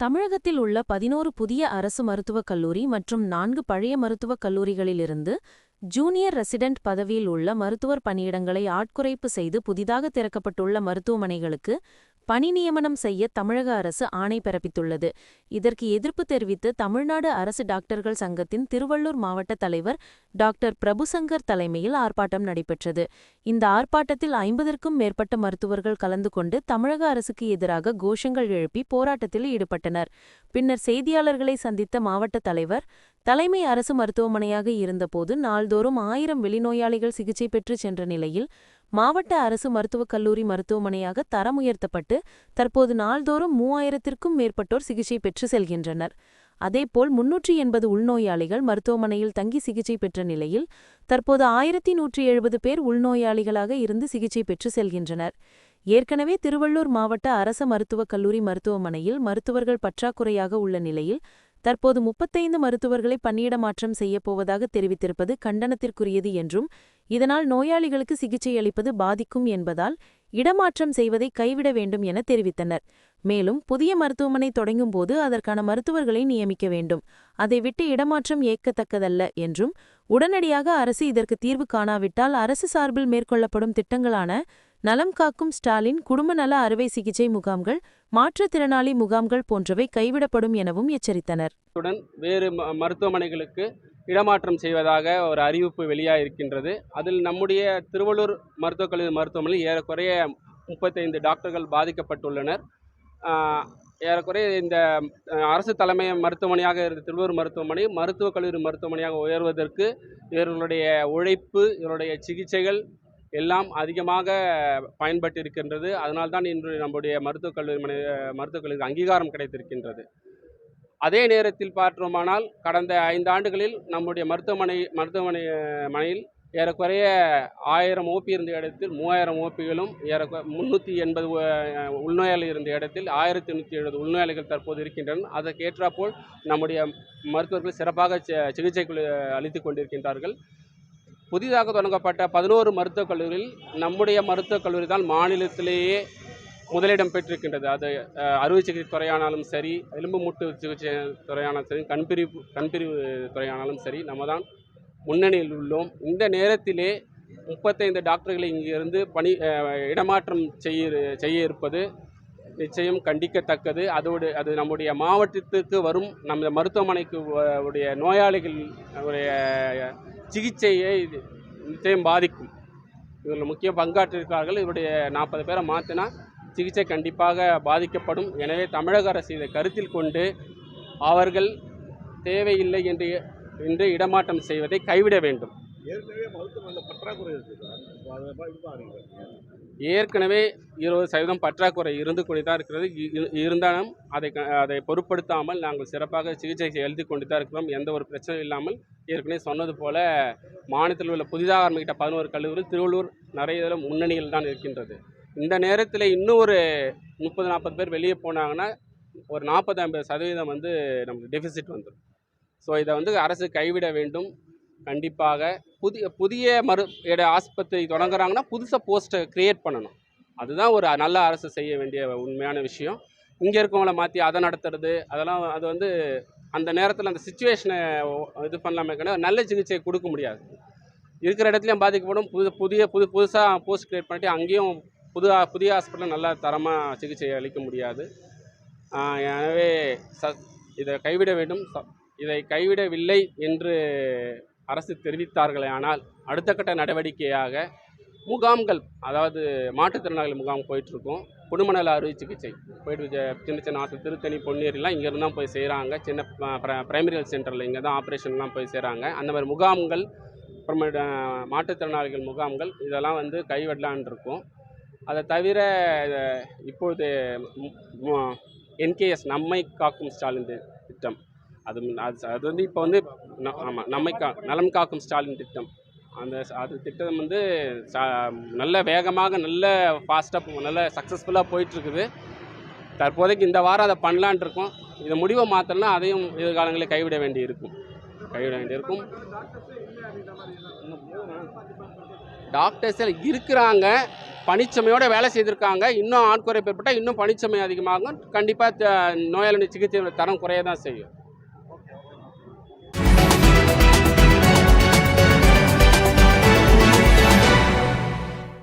தமிழகத்தில் உள்ள பதினோரு புதிய அரசு மருத்துவக் கல்லூரி மற்றும் நான்கு பழைய மருத்துவக் கல்லூரிகளிலிருந்து ஜூனியர் ரெசிடென்ட் பதவியில் உள்ள மருத்துவர் பணியிடங்களை ஆட்குறைப்பு செய்து புதிதாக திறக்கப்பட்டுள்ள மருத்துவமனைகளுக்கு பணி நியமனம் செய்ய தமிழக அரசு ஆணை பிறப்பித்துள்ளது. இதற்கு எதிர்ப்பு தெரிவித்து தமிழ்நாடு அரசு டாக்டர்கள் சங்கத்தின் திருவள்ளூர் மாவட்ட தலைவர் டாக்டர் பிரபுசங்கர் தலைமையில் ஆர்ப்பாட்டம் நடைபெற்றது. இந்த ஆர்ப்பாட்டத்தில் ஐம்பதற்கும் மேற்பட்ட மருத்துவர்கள் கலந்து கொண்டு தமிழக அரசுக்கு எதிராக கோஷங்கள் எழுப்பி போராட்டத்தில் ஈடுபட்டனர். பின்னர் செய்தியாளர்களை சந்தித்த மாவட்ட தலைவர் தலைமை அரசு மருத்துவமனையாக இருந்தபோது நாள்தோறும் ஆயிரம் வெளிநோயாளிகள் சிகிச்சை பெற்று சென்ற நிலையில் மாவட்ட அரசு மருத்துவக் கல்லூரி மருத்துவமனையாக தரம் உயர்த்தப்பட்டு தற்போது நாள்தோறும் மூவாயிரத்திற்கும் மேற்பட்டோர் சிகிச்சை பெற்று செல்கின்றனர். அதேபோல் முன்னூற்றி எண்பது உள்நோயாளிகள் மருத்துவமனையில் தங்கி சிகிச்சை பெற்ற நிலையில் தற்போது ஆயிரத்தி நூற்றி எழுபது பேர் உள்நோயாளிகளாக இருந்து சிகிச்சை பெற்று செல்கின்றனர். ஏற்கனவே திருவள்ளூர் மாவட்ட அரச மருத்துவக் கல்லூரி மருத்துவமனையில் மருத்துவர்கள் பற்றாக்குறையாக உள்ள நிலையில் தற்போது முப்பத்தைந்து மருத்துவர்களை பணியிடமாற்றம் செய்யப்போவதாக தெரிவித்திருப்பது கண்டனத்திற்குரியது என்றும் இதனால் நோயாளிகளுக்கு சிகிச்சை அளிப்பது பாதிக்கும் என்பதால் இடமாற்றம் செய்வதை கைவிட வேண்டும் என தெரிவித்தனர். மேலும் புதிய மருத்துவமனை தொடங்கும் போது அதற்கான மருத்துவர்களை நியமிக்க வேண்டும். அதை விட்டு இடமாற்றம் ஏற்கத்தக்கதல்ல என்றும் உடனடியாக அரசு இதற்கு தீர்வு காணாவிட்டால் அரசு சார்பில் மேற்கொள்ளப்படும் திட்டங்களான நலம் காக்கும் ஸ்டாலின் குடும்ப நல அறுவை சிகிச்சை முகாம்கள் மாற்றுத்திறனாளி முகாம்கள் போன்றவை கைவிடப்படும் எனவும் எச்சரித்தனர். உடன் வேறு ம- மருத்துவமனைகளுக்கு இடமாற்றம் செய்வதாக ஒரு அறிவிப்பு வெளியாக இருக்கின்றது அதில் நம்முடைய திருவள்ளூர் மருத்துவக் கல்லூரி மருத்துவமனையில் ஏறக்குறைய முப்பத்தைந்து டாக்டர்கள் பாதிக்கப்பட்டுள்ளனர். ஏறக்குறைய இந்த அரசு தலைமை மருத்துவமனையாக இருந்த திருவள்ளூர் மருத்துவமனை மருத்துவக் கல்லூரி மருத்துவமனையாக உயர்வதற்கு இவர்களுடைய உழைப்பு இவருடைய சிகிச்சைகள் எல்லாம் அதிகமாக பயன்பட்டு இருக்கின்றது அதனால்தான் இன்று நம்முடைய மருத்துவக் கல்லூரி மனை மருத்துவக் கல்லூரிக்கு அங்கீகாரம் கிடைத்திருக்கின்றது. அதே நேரத்தில் பார்த்தோமானால் கடந்த ஐந்து ஆண்டுகளில் நம்முடைய மருத்துவமனை மருத்துவமனை மனையில் ஏறக்குறைய ஆயிரம் ஓபி இருந்த இடத்தில் மூவாயிரம் ஓபிகளும் ஏறக்குறை முந்நூற்றி எண்பது உள்நோயாளி இருந்த இடத்தில் ஆயிரத்தி நூற்றி எழுபது உள்நோயாளிகள் தற்போது இருக்கின்றன அதற்கு ஏற்றாற்போல் நம்முடைய மருத்துவர்கள் சிறப்பாக சிகிச்சை அளித்து கொண்டிருக்கின்றார்கள். புதிதாக தொடங்கப்பட்ட பதினோரு மருத்துவக் கல்லூரியில் நம்முடைய மருத்துவக் கல்லூரி தான் மாநிலத்திலேயே முதலிடம் பெற்றிருக்கின்றது. அது அறுவை சிகிச்சை துறையானாலும் சரி எலும்பு மூட்டு சிகிச்சை துறையானாலும் சரி கண்பிரிவு கண்பிரிவு துறையானாலும் சரி நம்ம தான் முன்னணியில் உள்ளோம். இந்த நேரத்திலே முப்பத்தைந்து டாக்டர்களை இங்கிருந்து பணி இடமாற்றம் செய்ய செய்ய இருப்பது நிச்சயம் கண்டிக்கத்தக்கது. அதோடு அது நம்முடைய மாவட்டத்திற்கு வரும் நம்ம மருத்துவமனைக்கு உடைய நோயாளிகள் உடைய சிகிச்சையை இது நிச்சயம் பாதிக்கும். இதில் முக்கிய பங்காற்றிருக்கார்கள் இவருடைய நாற்பது பேரை மாற்றினா சிகிச்சை கண்டிப்பாக பாதிக்கப்படும். எனவே தமிழக அரசு இதை கருத்தில் கொண்டு அவர்கள் தேவையில்லை என்று என்று இடமாற்றம் செய்வதை கைவிட வேண்டும். ஏற்கனவே மருத்துவமனையில் பற்றாக்குறை இருக்குது? இது ஏற்கனவே இருபது சதவீதம் பற்றாக்குறை இருந்து கொண்டு தான் இருக்கிறது இருந்தாலும் அதை க- அதை பொருட்படுத்தாமல் நாங்கள் சிறப்பாக சிகிச்சை எழுதி கொண்டு தான் இருக்கிறோம். எந்த ஒரு பிரச்சனையும் இல்லாமல் ஏற்கனவே சொன்னது போல மாநிலத்தில் உள்ள புதிதாக ஆரம்பிக்கிட்ட பதினோரு கல்லூரி திருவள்ளூர் நிறைய இதில் முன்னணியில் தான் இருக்கின்றது. இந்த நேரத்தில் இன்னும் ஒரு முப்பது நாற்பது பேர் வெளியே போனாங்கன்னா ஒரு நாற்பது ஐம்பது சதவீதம் வந்து நமக்கு டெபிசிட் வந்துடும் ஸோ இதை வந்து அரசு கைவிட வேண்டும். கண்டிப்பாக புதிய புதிய மரு ஆஸ்பத்திரி தொடங்குறாங்கன்னா புதுசாக போஸ்ட்டை க்ரியேட் பண்ணணும். அதுதான் ஒரு நல்ல அரசு செய்ய வேண்டிய உண்மையான விஷயம். இங்கே இருக்கவங்கள மாற்றி அதை நடத்துறது அதெல்லாம் அது வந்து அந்த நேரத்தில் அந்த சுச்சுவேஷனை இது பண்ணலாமே கிடையாது நல்ல சிகிச்சை கொடுக்க முடியாது. இருக்கிற இடத்துலையும் பாதிக்கப்படும். புது புதிய புது புதுசாக போஸ்ட் க்ரியேட் பண்ணிட்டு அங்கேயும் புது புதிய ஹாஸ்பிட்டலில் நல்லா தரமாக சிகிச்சை அளிக்க முடியாது. எனவே ச இதை கைவிட வேண்டும். ச- இதை கைவிடவில்லை என்று அரசு தெரிவித்தார்களே ஆனால் அடுத்த கட்ட நடவடிக்கையாக முகாம்கள் அதாவது மாற்றுத்திறனாளி முகாம் போயிட்டுருக்கோம். குடும்பநல அறுவை சிகிச்சை போயிட்டு சின்ன சின்ன ஆசை திருத்தணி பொன்னேரிலாம் இங்கேருந்து தான் போய் செய்கிறாங்க சின்ன பிரைமரி ஹெல்த் சென்டரில் இங்கே தான் ஆப்ரேஷன்லாம் போய் செய்கிறாங்க அந்த மாதிரி முகாம்கள் அப்புறமேட்டு மாற்றுத்திறனாளிகள் முகாம்கள் இதெல்லாம் வந்து கைவிடலான் இருக்கும் அதை தவிர இப்போது இப்பொழுது என்கேஎஸ் நம்மை காக்கும் ஸ்டாலின் திட்டம். அது அது அது வந்து இப்போ வந்து ஆமாம் நம்மை கா நலம் காக்கும் ஸ்டாலின் திட்டம். அந்த அது திட்டம் வந்து நல்ல வேகமாக நல்ல ஃபாஸ்ட்டாக நல்ல சக்ஸஸ்ஃபுல்லாக போயிட்டுருக்குது. தற்போதைக்கு இந்த வாரம் அதை பண்ணலான் இருக்கோம். இதை முடிவை மாற்றலாம் அதையும் எதிர்காலங்களில் கைவிட வேண்டி இருக்கும் கைவிட வேண்டி இருக்கும் டாக்டர்ஸ் இருக்கிறாங்க. பணிச்சுமையோட வேலை செய்திருக்காங்க. இன்னும் ஆட்குறை ஏற்பட்டால் இன்னும் பணிச்சுமை அதிகமாகும். கண்டிப்பாக நோயாளி சிகிச்சை தரம் குறைய தான் செய்யும்.